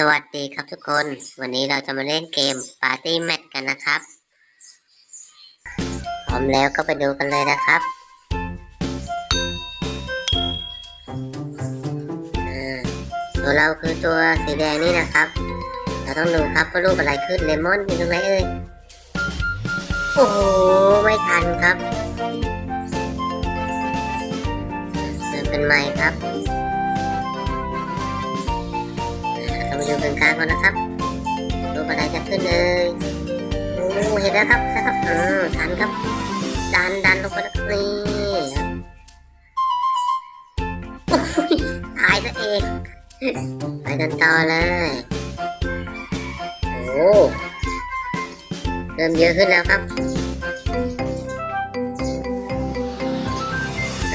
สวัสดีครับทุกคน วันนี้เราจะมาเล่นเกม Party Match กันนะครับ พร้อมแล้วก็ไปดูกันเลยนะครับตัวเราคือตัวสีแดงนี่นะครับ เราต้องดูครับว่ารูปอะไรขึ้นเลมอนอยู่ตรงไหนเอ่ย โอ้โห ไม่ทันครับเริ่มเป็นใหม่ครับ เรามกลางก่อนนะครับรูปอะไรจะขึ้นเลยโอ้เห็นแล้วครับนะครับอืมทันครับ ดันดันลงไปนี่ครับโอ้ยตายซะเองไปกันต่อเลยโอ้เริ่มเยอะขึ้นแล้วครับ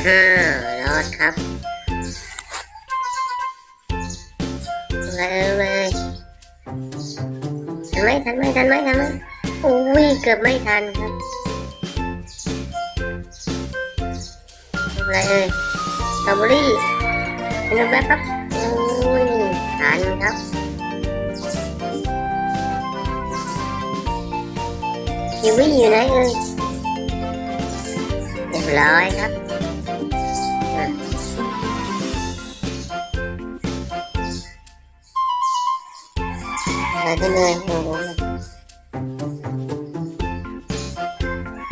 อ้าวรอดครับ เลยเลย ทันไหมทันไหมทันไหมทันไหมโอ้ยเกือบไม่ทันครับอะไรเอ่ยสตรอเบอรี่เป็นแบบครับโอ้ยทันครับคิวีอยู่ไหนเอ่ยเรียบร้อยครับ อะไรขึ้นเลยโอ้โห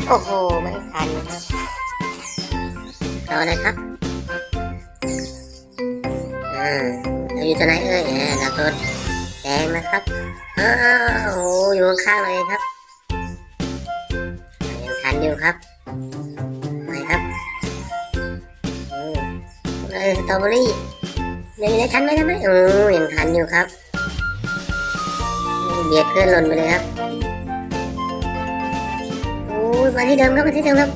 โอ้โห ไม่ทันครับรอเลยครับอ่าเราอยู่ตัวไหนเอ่ยเราตัวแดงนะครับอ้าวโอ้โหอยู่ข้างเลยครับยังทันอยู่ครับไปครับโอ้เลยสตรอเบอรี่ยังยังทันไหมทันไหมโอ้ยังทันอยู่ครับ เบียดเพื่อนหล่นไปเลยครับโอ้ยมาที่เดิมครับมาที่เดิมครับ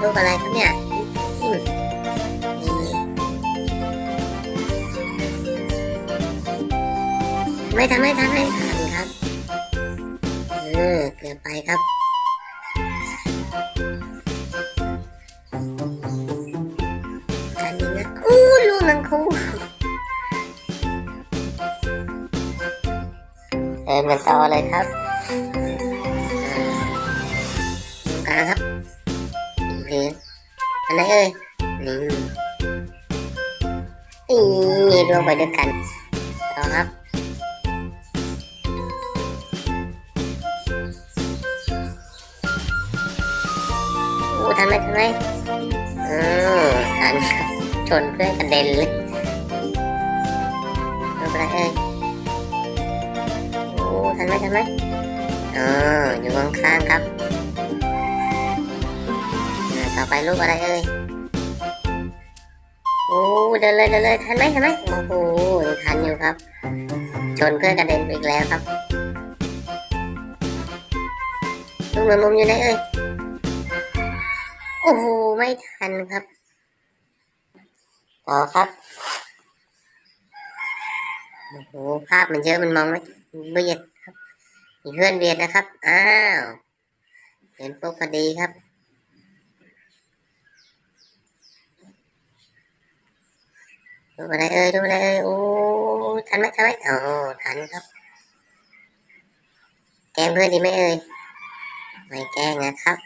รูปอะไรครับเนี่ยไม่ทันไม่ทันไม่ทันครับเออเกินไปครับทันอยังนะอู้ลูกนังคู เดินกันต่อเลยครับตรงกลางครับโอเคอันไหนเอ่ยนี่นี่รวมไปด้วยกันต่อครับโอ้ทันไหมทันไหมอือทันครับชนเพื่อนกระเด็นเลย ทันไหมทันไหมอ๋ออยู่ข้างๆครับต่อไปรูปอะไรเอ่ยโอ้เดินเลยเดินเลยทันไหมทันไหมโอ้โหทันอยู่ครับ ชนเพื่อนกระเด็นไปอีกแล้วครับลูกแมงมุมอยู่ไหนเอ่ยโอ้โหไม่ทันครับต่อครับโอ้โหภาพมันเยอะมันมองไม่เบียดครับ มีเพื่อนเบียดนะครับ อ้าวเห็นปุ๊บพอดีครับดูอะไรเอ่ยดูอะไรเอ่ยโอ้ทันไหมทันไหมโอ้ทันครับ แกล้งเพื่อนดีไหมเอ่ยไม่แก้งนะครับ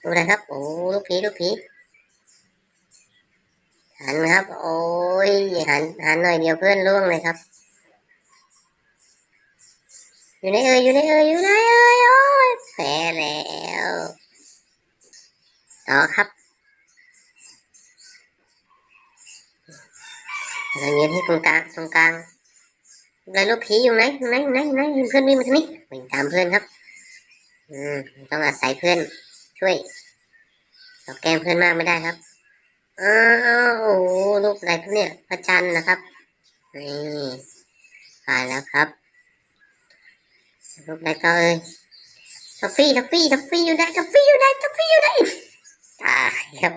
ดูอะไรครับ โอ้ลูกผีลูกผีหันครับ โอ้ยหันหันหน่อยเดียวเพื่อนล่วงเลยครับ อยู่ไหนเอ่ยอยู่ไหนเอ่ยอยู่ไหนเอ่ยโอ้ยแพ้แล้วต่อครับอะไรเงี้ยที่ตรงกลางตรงกลางอะไรลูกผีอยู่ไหนอยู่ไหนอยู่ไหนอยู่ไหนเพื่อนวิ่งมาทางนี้วิ่งตามเพื่อนครับ อืมต้องอาศัยเพื่อน ช่วยเราแกล้งเพื่อนมากไม่ได้ครับอ้าวโอ้ลูกอะไรครับเนี่ยพระจันทร์นะครับนี่ผ่านแล้วครับ ลูกอะไรก็เอ้ยทัฟฟี่ทัฟฟี่ทัฟฟี่อยู่ไหนทัฟฟี่อยู่ไหนทัฟฟี่อยู่ไหนตายครับ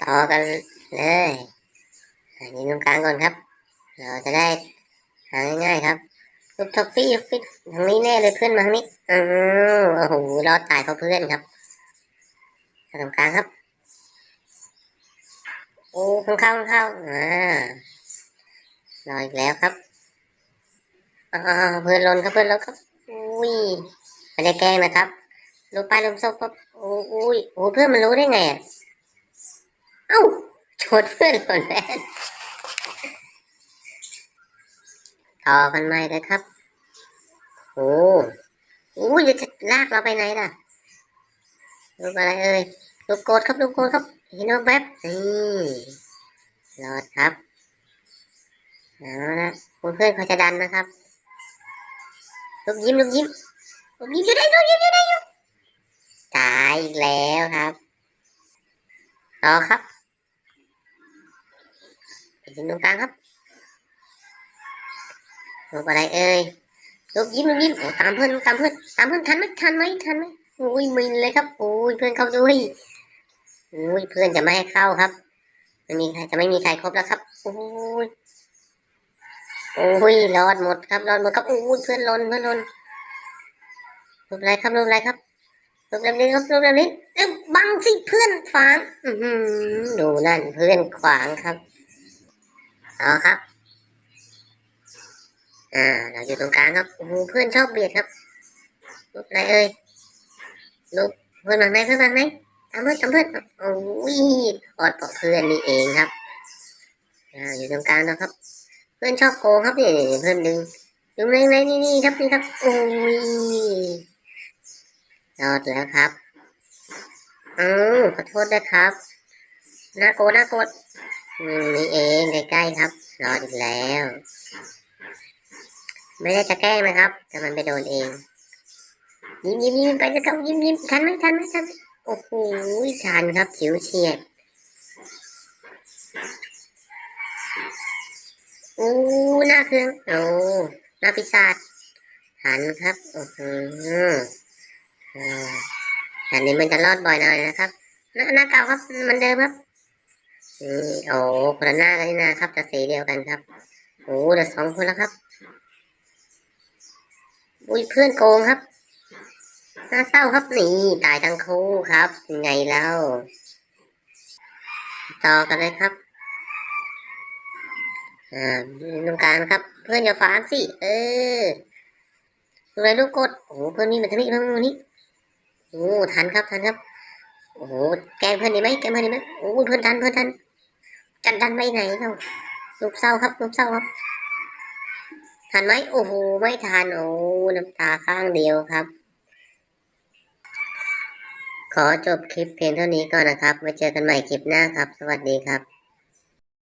ต่อกันเลยอันนี้ตรงกลางก่อนครับ เราจะได้หาง่ายๆครับลูกท็อฟฟี่ท็อฟฟี่ทางนี้แน่เลยเพื่อนมาทางนี้อือโอ้โหรอดตายเพราเพื่อนครับตรงกลางครับ โอ้ข้างเข้าข้างเข้าอ่ารออีกแล้วครับ อ่าเพื่อนลนครับเพื่อนลนครับอุ้ยไม่ได้แกล้งนะครับลงไปลงศพครับโอ้อุ้ยโอ้เพื่อนมันรู้ได้ไงอะเอ้าชดเพื่อนหล่นแม่นต่อกันใหม่เลยครับโอ้โอ้ยจะลากเราไปไหนล่ะรูปอะไรเอ่ยรูปโกดครับรูปโกดครับเห็นรูปแวบนี่รอดครับเอาละเพื่อนเขาจะดันนะครับ รูปยิ้มรูปยิ้มรูปยิ้มอยู่ได้รูปยิ้มอยู่ได้อยู่ตายอีกแล้วครับต่อครับไปถึงตรงกลางครับรูปอะไรเอ่ยลูกยิ้มลูกยิ้มโอ้ตามเพื่อนตามเพื่อนตามเพื่อนทันไหมทันไหมทันไหมโอ้ยมินเลยครับโอ้ยเพื่อนเข้าด้วยโอ้ยเพื่อนจะไม่ให้เข้าครับไม่มีใครจะไม่มีใครครบแล้วครับโอ้ย โอ้ยรอดหมดครับรอดหมดครับโอ้ยเพื่อนลนเพื่อนลนรูปอะไรครับรูปอะไรครับรูปแบบนี้ครับรูปแบบนี้เอ้ยบังสิเพื่อนขวางดูนั่นเพื่อนขวางครับเอาครับอ่าเราอยู่ตรงกลางครับโอ้เพื่อนชอบเบียดครับรูปอะไรเอ่ยรูปเพื่อนมาไหมเพื่อนมาไหมตามเพื่อนตามเพื่อนโอ้ยอดเพราะเพื่อนนี่เองครับอ่าอยู่ตรงกลางนะครับ เพื่อนชอบโกงครับนี่เพื่อนดึงดึงเลยนี่นี่ครับนี่ครับโอ้ยรอดแล้วครับอือขอโทษด้วยครับน่าโกน่าโกรธอืมนี่เองใกล้ๆครับรอดอีกแล้ว ไม่ได้จะแกล้งนะครับ แต่มันไปโดนเอง ยิ้มยิ้มยิ้มไปจะเข้ายิ้มยิ้มทันไหมทันไหมทันไหมโอ้โหทันครับฉิวเฉียด อ้หน้าเครื่องโอ้หน้าพิซซ่าจทันครับโอ้โหอ่าอันนี้มันจะรอดบ่อยหน่อยนะครับ หน้าหน้าเก่าครับมันเดิมครับนี่โอ้คนละหน้ากันนี่นะครับแต่สีเดียวกันครับโอ้เหลือสองคนแล้วครับอุ้ยเพื่อนโกงครับน่าเศร้าครับนี่ตายทั้งคู่ครับยังไงเล่าต่อกันเลยครับ อ่าตรงกลางนะครับ เพื่อนอย่าฝางสิ เออดูอะไรลูกกด โอ้โหเพื่อนนี่มาทางนี้เพื่อนมาทางนี้โอ้ทันครับทันครับ โอ้โห แก้เพื่อนดีไหมแก้เพื่อนดีไหมโอ้เพื่อนทันเพื่อนทัน จัดดันไปไหนเนาลูกเศร้าครับลูกเศร้าครับ ทันไหมโอ้โห ไม่ทัน โอ้น้ำตาข้างเดียวครับ ขอจบคลิปเพียงเท่านี้ก่อนนะครับ ไว้เจอกันใหม่คลิปหน้าครับ สวัสดีครับ